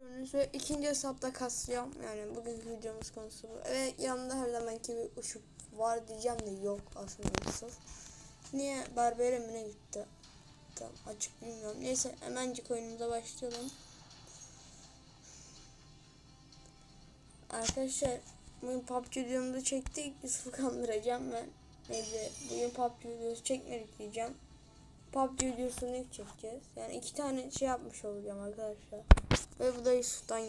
Gördüğünüz ikinci hesapta kaslıyorum. Yani bugünkü videomuz konusu bu. Evet yanımda her zamanki bir ışık var diyeceğim de yok aslında sırf. Niye berbere ne gitti? Tam açık bilmiyorum. Neyse hemencik oyunumuza başlayalım. Arkadaşlar bugün PUBG videomuzu çektik. Yusuf'u kandıracağım ben. Neyse bugün PUBG videosu çekmedik diyeceğim. PUBG videosunu ilk çekeceğiz. Yani iki tane şey yapmış olacağım arkadaşlar. Ve bu da Yusuf'tan.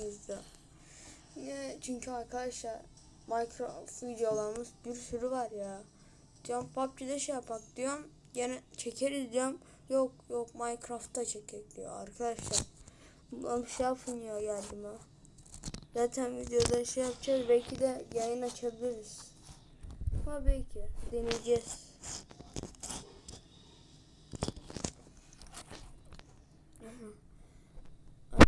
Niye? Çünkü arkadaşlar Minecraft videolarımız bir sürü var ya. Diyorum PUBG'de şey yapak diyorum. Gene çekeriz diyorum. Yok yok Minecraft'ta çekek diyor arkadaşlar. Ulan bir şey yapın ya geldim ha. Zaten videoda şey yapacağız. Belki de yayın açabiliriz. Ama belki deneyeceğiz.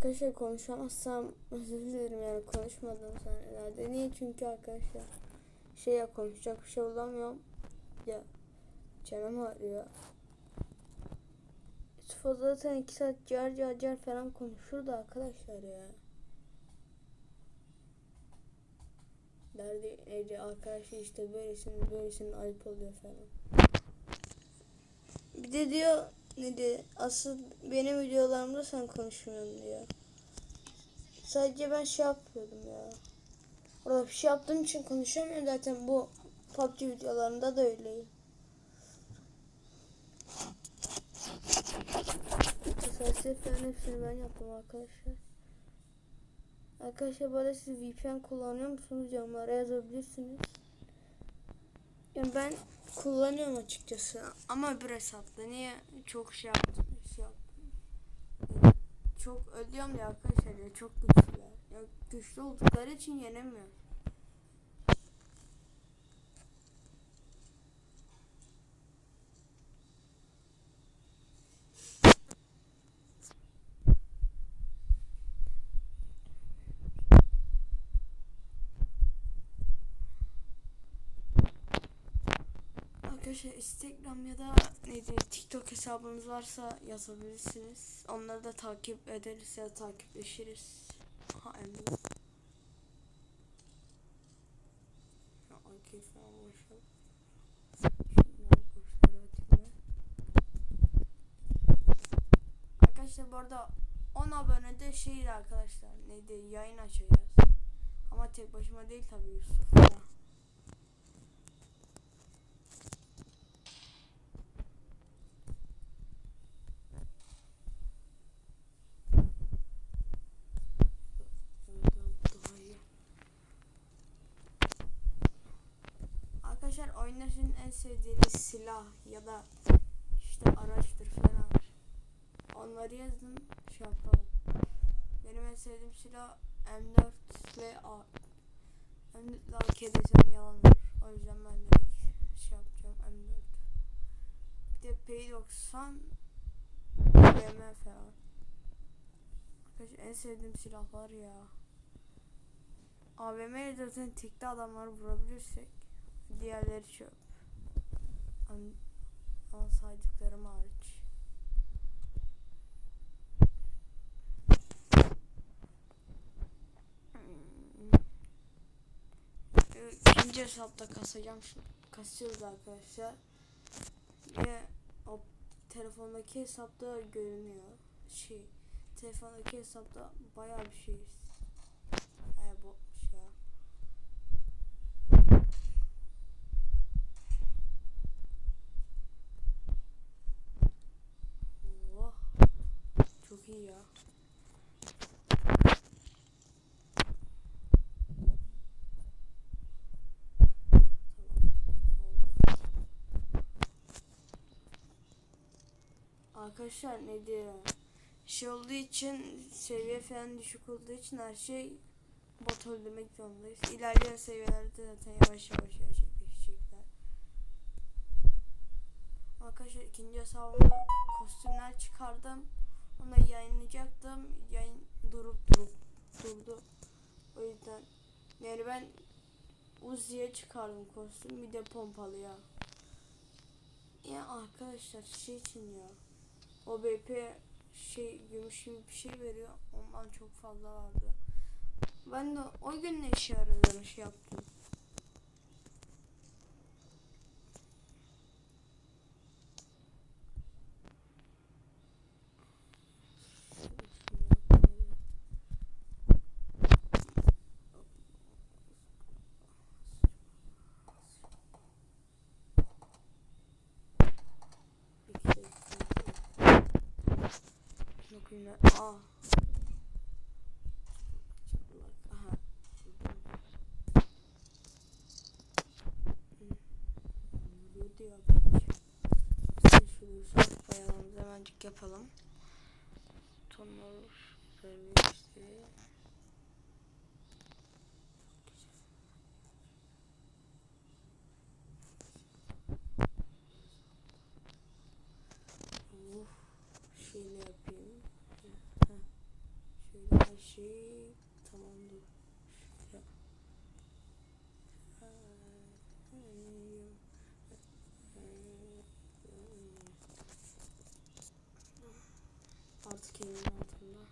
Arkadaşlar konuşamazsam özür dilerim yani konuşmadım sahnelerde. Niye? Çünkü arkadaşlar şey ya konuşacak bir şey bulamıyorum. Ya canım ağrıyor. Yusuf zaten iki saat car car car falan konuşurdu arkadaşlar ya. Derdi neydi arkadaşlar işte böylesin böylesin ayıp oluyor falan. Bir de diyor ne diyor asıl benim videolarımda sen konuşmuyorsun diyor. Sadece ben şey yapıyordum ya. Orada bir şey yaptığım için konuşamıyorum zaten bu PUBG videolarında da öyleyim. Falan hepsini ben yaptım arkadaşlar. Arkadaşlar arada siz VPN kullanıyor musunuz? Yorumlara yazabilirsiniz. Yani ben kullanıyorum açıkçası ama bir hesapta. Niye çok şey yaptım? Şey yaptım. Çok ölüyorum ya arkadaşlar ya çok güçlüler. Ya güçlü oldukları için yenemiyor. Arkadaşlar Instagram ya da neydi TikTok hesabınız varsa yazabilirsiniz. Onları da takip ederiz ya da takipleşiriz. Ha emin. Ya arkayı falan ben. Arkadaşlar bu arada 10 abonede şey arkadaşlar neydi yayın açacağız. Ama tek başıma değil tabii Yusuf'la. Daha iyi. Sizin en sevdiğiniz silah ya da işte araçtır falan. Onları yazın şey yapalım. Benim en sevdiğim silah M4 ve A. M4 ile AK desem yalan olur. O yüzden ben direkt şey yapacağım M4. Bir de P90 BM falan. Arkadaşlar en sevdiğim silahlar ya. AVM ile zaten tekli adamları vurabilirsek diğerleri çöp. Ama, saydıklarım hariç. Hmm. İkinci hesapta kasacağım. Kasıyoruz arkadaşlar. Ve o telefondaki hesapta görünüyor. Şey, telefondaki hesapta bayağı bir şeyiz. He bu şey. Oh. Çok iyi ya. Tamam. Oldu. Arkadaşlar ne diyor? Şey olduğu için seviye falan düşük olduğu için her şey bot öldürmek zorundayız. İlerleyen seviyelerde zaten yavaş yavaş gerçekleşecekler. Arkadaşlar ikinci hesabımda kostümler çıkardım. Onu yayınlayacaktım. Yayın durup durup durdu. O yüzden yani ben Uzi'ye çıkardım kostüm bir de pompalıya. Ya arkadaşlar şey için ya. OBP şey gümüş gibi bir şey veriyor. Ondan çok fazla vardı. Ben de o gün ne işe yaradığını şey yaptım. Bakayım ne? Aa. Aha. Vuruyor diyor. Biz şunu şöyle koyalım. Hemencik yapalım. Tonlar seviyesi. Uf, şöyle yapayım. Heh. Şöyle her şey tamamdır. Şöyle. Elimin altında.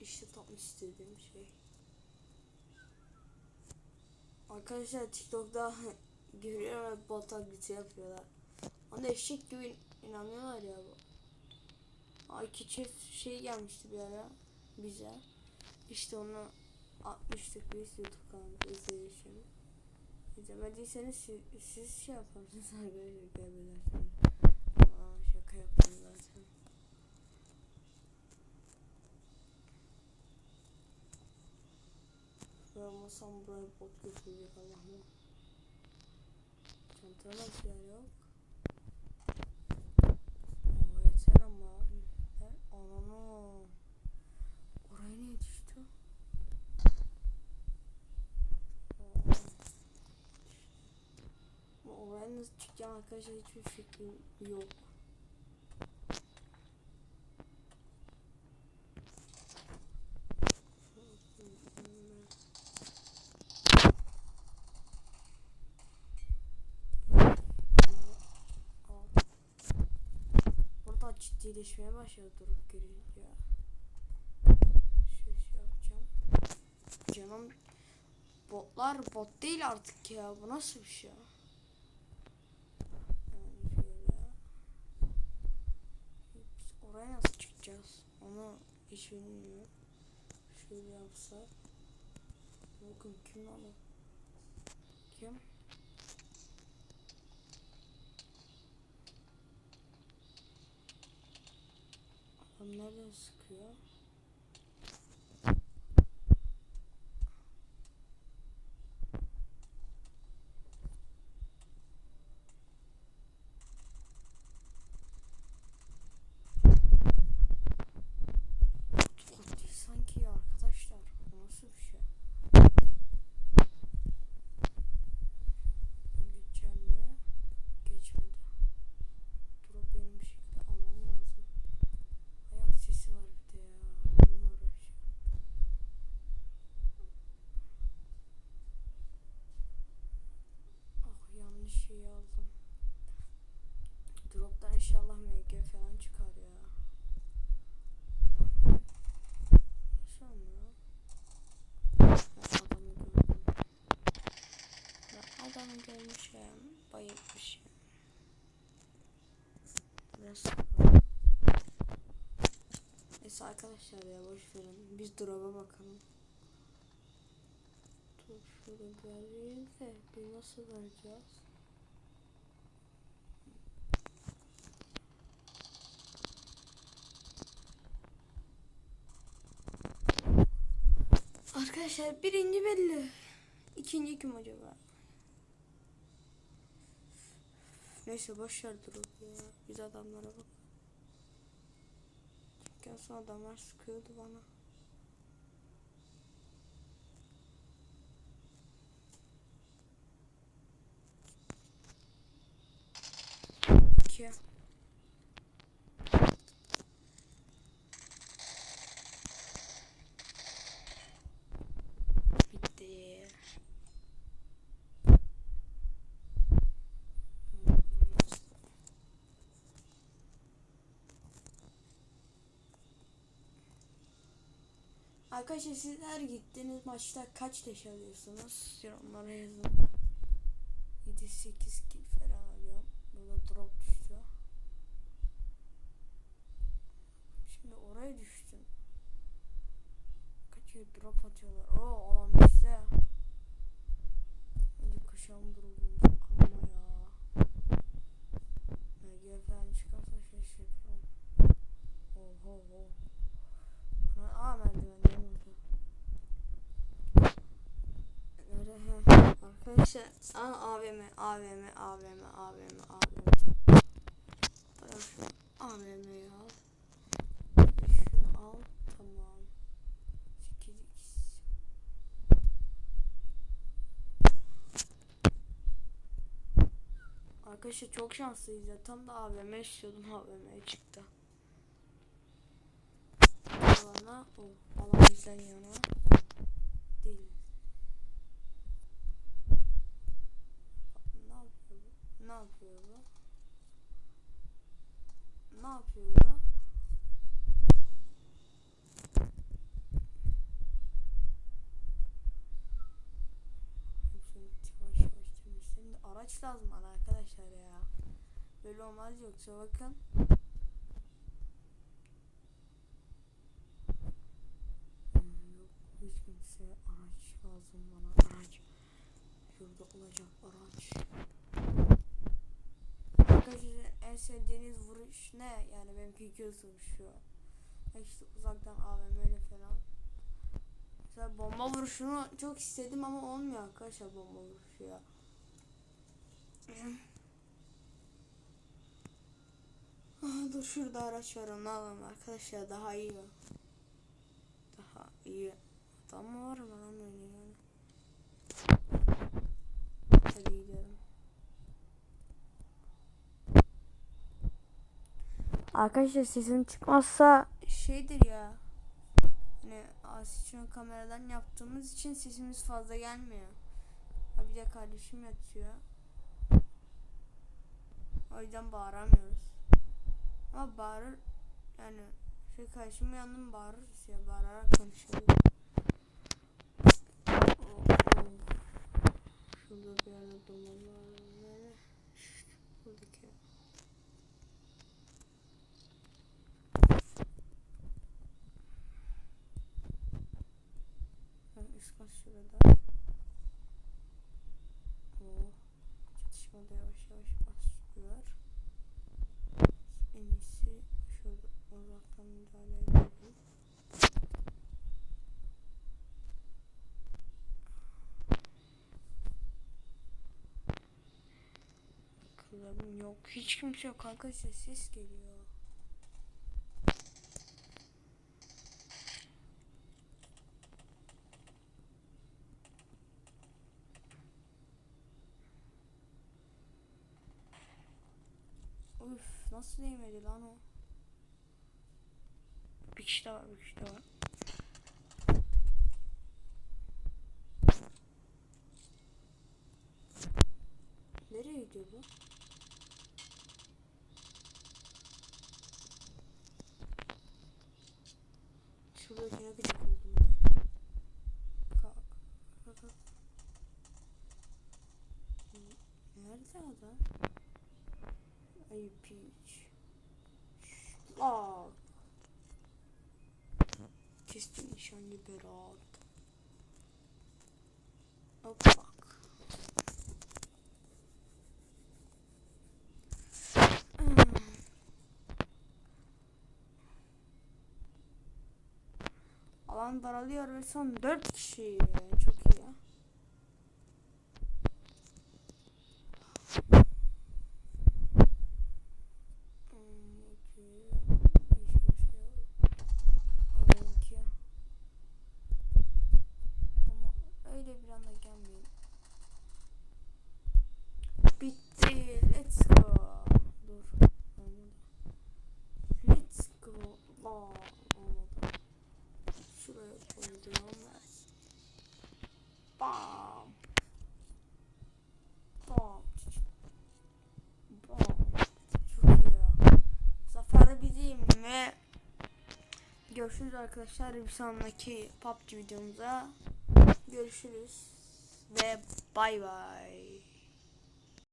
İşte tam istediğim şey. Arkadaşlar TikTok'ta görüyorlar bot taklidi yapıyorlar. Ona eşek gibi inanıyorlar ya bu. Ay çift şey gelmişti bir ara bize. İşte onu atmıştık biz YouTube kanalımızda izleyişini. İzlemediyseniz siz, siz şey yaparsınız arkadaşlar görebilirsiniz. Aa, şaka yaptım zaten. Ben olmasam buraya bot götürecek Allah'ım. Çantada nasıl yer yok? Oo, yeter ama. Ananı. Oraya niye düştü? Aa. Bu Oraya nasıl çıkacağım arkadaşlar hiçbir fikrim yok. Burada ciddileşmeye başladı durup görünce. Şöyle şey yapacağım. Canım botlar bot değil artık ya. Bu nasıl bir şey şöyle. Biz oraya nasıl çıkacağız? Onu hiç bilmiyorum. Şöyle yapsak. Bakın kim lan? Kim? Adam nereden sıkıyor? Çok değil sanki ya arkadaşlar. Bu nasıl bir şey? Geçeceğim mi? Geçmedi. Durup benim bir şekilde almam lazım. Ayak sesi var bir de ya. Onunla uğraşıyorum. Ah yanlış şeyi aldım. Drop'ta inşallah MG falan çıkar ya. İnşallah. Ben adamı gördüm. Ben adamı görmüşüm. Bayılmışım. Biraz Neyse arkadaşlar ya boş verin. Biz drop'a bakalım. Dur şöyle vereyim de bir nasıl vereceğiz? Arkadaşlar birinci belli. İkinci kim acaba? Neyse boşver drop ya. Biz adamlara bak. Çünkü son adamlar sıkıyordu bana. İki. Arkadaşlar siz her gittiğiniz maçta kaç leş alıyorsunuz? Yorumlara yazın. 7-8 kill falan alıyorum. Burada drop düştü. Şimdi oraya düştüm. Kaçıyor drop atıyorlar. Oo alan bizde. Hadi kuşağım durumumuzu Arkadaşlar aa, AVM AVM AVM AVM AVM. Tamam şu AVM'yi al. Şunu al. Tamam. 8x. Arkadaşlar çok şanslıyız ya. Tam da AVM istiyordum AVM çıktı. Alana o alan bizden yana değil. Ne yapıyor bu? Ne yapıyor? Ne yapıyor bu? Araç lazım bana arkadaşlar ya. Böyle olmaz yoksa bakın. Hiç kimse araç lazım bana araç. Şurada olacak araç. Arkadaşlar en sevdiğiniz vuruş ne? Yani benimki göz vuruşu. İşte uzaktan AVM ile falan. Mesela bomba vuruşunu çok istedim ama olmuyor arkadaşlar bomba vuruşu ya. Ah, dur şurada araç var onu alalım arkadaşlar daha iyi. Daha iyi. Adam mı var mı lan böyle yani? Hadi gidelim. Arkadaşlar sesim çıkmazsa şeydir ya. Hani Asisyon kameradan yaptığımız için sesimiz fazla gelmiyor. Ha bir de kardeşim yatıyor. O yüzden bağıramıyoruz. Ama bağırır yani şey kardeşim uyandım bağırırız ya bağırarak konuşuyoruz. Oh, oh. Şurada bir yerde? Şşt, Buradaki. Şurada. Oh. Çatışmada yavaş yavaş başlıyor. En iyisi şurada uzaktan müdahale edelim. Kıllarım yok. Hiç kimse yok ses, ses geliyor. Üf nasıl değmedi lan o? Bir kişi daha var bir kişi daha var. Nereye gidiyor bu? Şuradakine gıcık oldum ben. Kalk. Kalk. Nerede adam? Ay piç. Aa. Kestim nişancı Berat. Hop bak. Hmm. Alan daralıyor ve son 4 kişi. Çok iyi ya. Hmm, okey. Hiç kimse yok. Alayım ki. Ama öyle bir anda gelmeyin. Bitti. Let's go. Dur. Olmadı. Let's go. Aa, olmadı. Şuraya koydum ama. Görüşürüz arkadaşlar. Bir sonraki PUBG videomuza görüşürüz ve bay bay.